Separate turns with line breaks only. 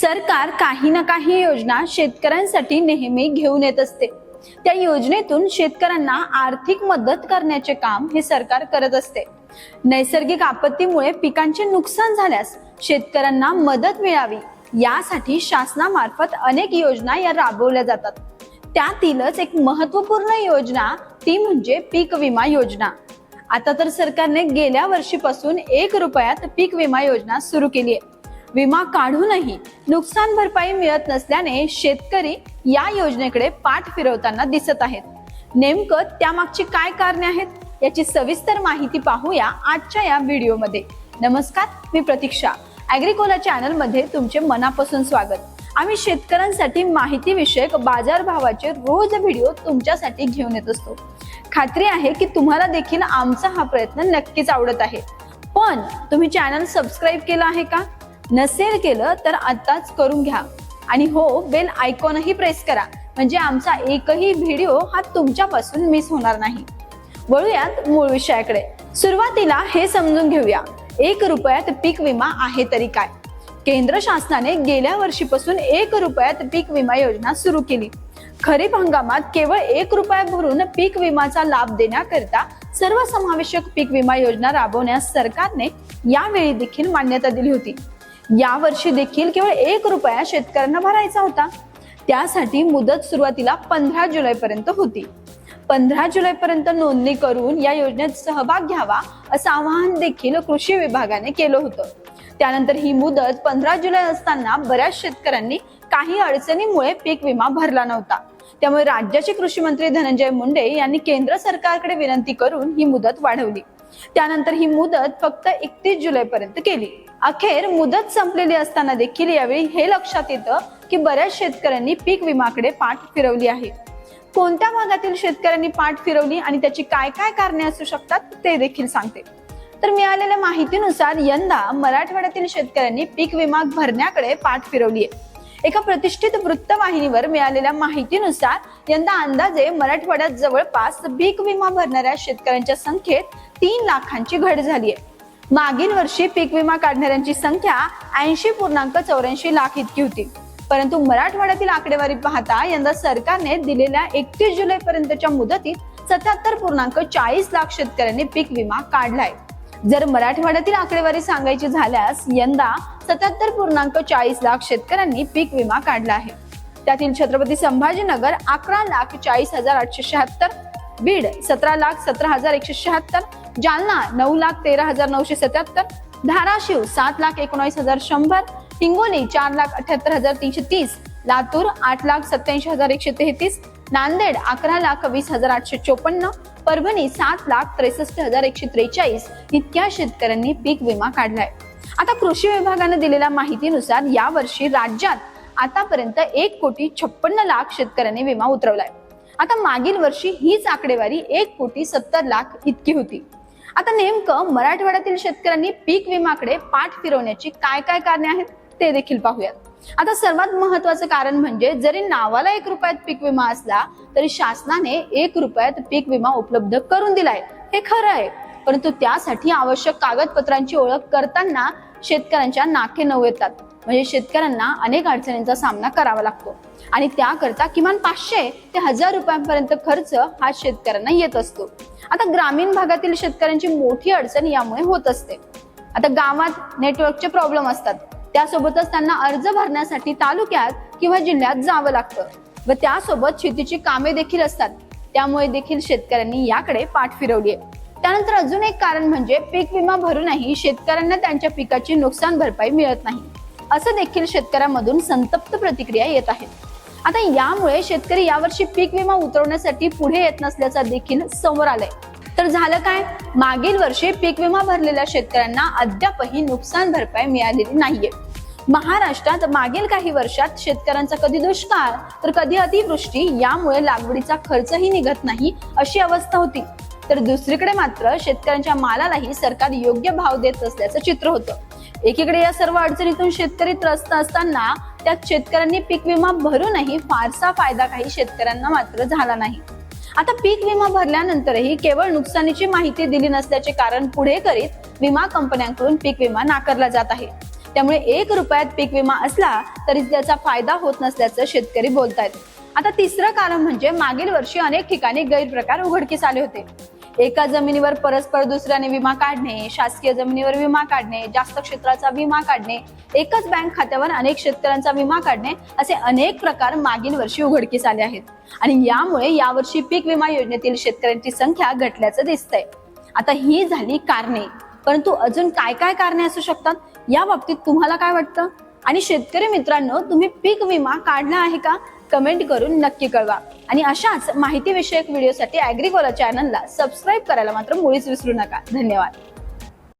सरकार काही ना काही योजना शेतकऱ्यांसाठी नेहमी घेऊन येत असते. त्या योजनेतून शेतकऱ्यांना आर्थिक मदत करण्याचे काम हे सरकार करत असते. नैसर्गिक आपत्तीमुळे पिकांचे नुकसान झाल्यास शेतकऱ्यांना मदत मिळावी यासाठी शासनामार्फत अनेक योजना या राबवल्या जातात. त्यातीलच एक महत्त्वपूर्ण योजना ती म्हणजे पीक विमा योजना. आता तर सरकारने गेल्या वर्षीपासून एक रुपयात पीक विमा योजना सुरू केली आहे. विमा काढूनही नुकसान भरपाई मिळत नसल्याने शेतकरी या योजनेकडे पाठ फिरवताना दिसत आहेत. नेमकं त्यामागची काय कारणे आहेत याची सविस्तर माहिती पाहूया आजच्या या व्हिडिओमध्ये. नमस्कार मी प्रतीक्षा. अॅग्रिकोला चॅनलमध्ये तुमचे मनापासून स्वागत. आम्ही शेतकऱ्यांसाठी माहितीविषयक बाजारभावाचे रोज व्हिडिओ तुमच्यासाठी घेऊन येत असतो. खात्री आहे की तुम्हाला देखील आमचा हा प्रयत्न नक्कीच आवडत आहे. पण तुम्ही चॅनल सबस्क्राईब केलं आहे का? नसेल केलं तर आताच करून घ्या. आणि हो बेल आयकॉनही प्रेस करा. म्हणजे आमचा एकही व्हिडिओ हा तुमच्यापासून मिस होणार नाही. वळूयात मूळ विषयाकडे. सुरुवातीला हे समजून घेऊया. एक रुपयात पीक विमा आहे तरी काय? केंद्र शासनाने गेल्या वर्षीपासून एक रुपयात पीक विमा योजना सुरू केली. खरीप हंगामात केवळ एक रुपया भरून पीक विमाचा लाभ देण्याकरिता सर्वसमावेशक पीक विमा योजना राबवण्यास सरकारने यावेळी देखील मान्यता दिली होती. या वर्षी देखील केवळ एक रुपया शेतकऱ्यांना भरायचा होता. त्यासाठी मुदत सुरुवातीला पंधरा जुलैपर्यंत होती. पंधरा जुलैपर्यंत नोंदणी करून या योजनेत सहभाग घ्यावा असं आवाहन देखील कृषी विभागाने केलं होतं. त्यानंतर ही मुदत पंधरा जुलै असताना बऱ्याच शेतकऱ्यांनी काही अडचणीमुळे पीक विमा भरला नव्हता. त्यामुळे राज्याचे कृषी मंत्री धनंजय मुंडे यांनी केंद्र सरकारकडे विनंती करून ही मुदत वाढवली. त्यानंतर ही मुदत फक्त एकतीस जुलै पर्यंत केली. अखेर मुदत संपलेली असताना देखील यावेळी हे लक्षात येतं की बऱ्याच शेतकऱ्यांनी पीक विमाकडे पाठ फिरवली आहे. कोणत्या भागातील शेतकऱ्यांनी पाठ फिरवली आणि त्याची काय काय कारणे असू शकतात ते देखील सांगते. तर मिळालेल्या माहितीनुसार यंदा मराठवाड्यातील शेतकऱ्यांनी पीक विमा भरण्याकडे पाठ फिरवली आहे. एका प्रतिष्ठित वृत्तवाहिनीवर मिळालेल्या माहितीनुसार यंदा अंदाजे मराठवाड्यात जवळपास पीक विमा भरणाऱ्या शेतकऱ्यांच्या संख्येत तीन लाखांची घट झाली आहे मागील वर्षी पीक विमा काढणाऱ्यांची संख्या ऐंशी पूर्णांक चौऱ्याऐंशी लाख इतकी होती. परंतु मराठवाड्यातील आकडेवारी पाहता यंदा सरकारने दिलेल्या एकतीस जुलै पर्यंतच्या मुदतीत सत्याहत्तर पूर्णांक चाळीस लाख शेतकऱ्यांनी पीक विमा काढलाय. जर मराठवाड्यातील आकडेवारी सांगायची झाल्यास यंदा सत्याहत्तर पूर्णांक चाळीस लाख शेतकऱ्यांनी पीक विमा काढला आहे. त्यातील छत्रपती संभाजीनगर अकरा लाख चाळीस हजार आठशे शहात्तर बीड सतरा लाख सतरा हजार एकशे शहात्तर जालना नऊ लाख तेरा हजार नऊशे सत्याहत्तर धाराशिव सात लाख एकोणीस हजार शंभर हिंगोली चार लाख अठ्याहत्तर हजार तीनशे तीस लातूर आठ लाख सत्याऐंशी हजार एकशे तेहतीस नांदेड अकरा लाख वीस हजार आठशे चोपन्न परभणी सात लाख त्रेसष्ट हजार एकशे त्रेचाळीस इतक्या शेतकऱ्यांनी पीक विमा काढलाय. आता कृषी विभागाने दिलेल्या माहितीनुसार यावर्षी राज्यात आतापर्यंत एक कोटी छप्पन्न लाख शेतकऱ्यांनी विमा उतरवलाय. आता मागील वर्षी हीच आकडेवारी एक कोटी सत्तर लाख इतकी होती. आता नेमकं मराठवाड्यातील शेतकऱ्यांनी पीक विमाकडे पाठ फिरवण्याची काय काय कारणे आहेत ते देखील पाहूयात. आता सर्वात महत्वाचं कारण म्हणजे जरी नावाला एक रुपयात पीक विमा असला तरी शासनाने एक रुपयात पीक विमा उपलब्ध करून दिलाय. हे खरं आहे. परंतु त्यासाठी आवश्यक कागदपत्रांची ओळख करताना शेतकऱ्यांच्या नाके नऊ येतात. म्हणजे शेतकऱ्यांना अनेक अडचणींचा सामना करावा लागतो. आणि त्याकरता किमान पाचशे ते हजार रुपयांपर्यंत खर्च हा शेतकऱ्यांना येत असतो. आता ग्रामीण भागातील शेतकऱ्यांची मोठी अडचण यामुळे होत असते. आता गावात नेटवर्कचे प्रॉब्लेम असतात. त्यासोबतच त्यांना अर्ज भरण्यासाठी तालुक्यात किंवा जिल्ह्यात जावं लागतं. व त्यासोबत शेतीची कामे देखील असतात. त्यामुळे देखील शेतकऱ्यांनी याकडे पाठ फिरवली आहे त्यानंतर अजून एक कारण म्हणजे पीक विमा भरूनही शेतकऱ्यांना त्यांच्या पिकाची नुकसान भरपाई मिळत नाही. असं देखील शेतकऱ्यांमधून संतप्त प्रतिक्रिया येत आहेत आता यामुळे शेतकरी यावर्षी पीक विमा उतरवण्यासाठी पुढे येत नसल्याचा देखील समोर आलाय. तर झालं काय? मागील वर्षी पीक विमा भरलेल्या शेतकऱ्यांना अद्यापही नुकसान भरपाई मिळालेली नाहीये. महाराष्ट्रात मागील काही वर्षात शेतकऱ्यांचा कधी दुष्काळ तर कधी अतिवृष्टी यामुळे लागवडीचा खर्चही निघत नाही अशी अवस्था होती. तर दुसरीकडे मात्र शेतकऱ्यांच्या मालालाही सरकार योग्य भाव देत असल्याचं चित्र होतं. एकीकडे या सर्व अडचणीतून शेतकरी त्रस्त असताना त्यात शेतकऱ्यांनी पीक विमा भरूनही फारसा फायदा काही शेतकऱ्यांना मात्र झाला नाही. आता पीक विमा भरल्यानंतरही केवळ नुकसानीची माहिती दिली नसल्याचे कारण पुढे करीत विमा कंपन्यांकडून पीक विमा नाकारला जात आहे. त्यामुळे एक रुपयात पीक विमा असला तरी त्याचा फायदा होत नसल्याचं शेतकरी बोलतायत. आता तिसरं कारण म्हणजे मागील वर्षी अनेक ठिकाणी गैरप्रकार उघडकीस आले होते. एका जमिनीवर परस्पर दुसऱ्याने विमा काढणे शासकीय जमिनीवर विमा काढणे जास्त क्षेत्राचा विमा काढणे एकच बँक खात्यावर अनेक शेतकऱ्यांचा विमा काढणे असे अनेक प्रकार मागील वर्षी उघडकीस आले आहेत. आणि यामुळे यावर्षी पीक विमा योजनेतील शेतकऱ्यांची संख्या घटल्याचं दिसतंय. आता ही झाली कारणे. परंतु अजून काय काय कारणे असू शकतात? या बाबतीत तुम्हाला काय वाटतं? आणि शेतकरी मित्रांनो तुम्ही पीक विमा काढला आहे का? कमेंट करून नक्की कळवा. आणि अशाच माहिती विषयक व्हिडिओसाठी अॅग्रिकोला चॅनलला सबस्क्राईब करायला मात्र मुळीच विसरू नका. धन्यवाद.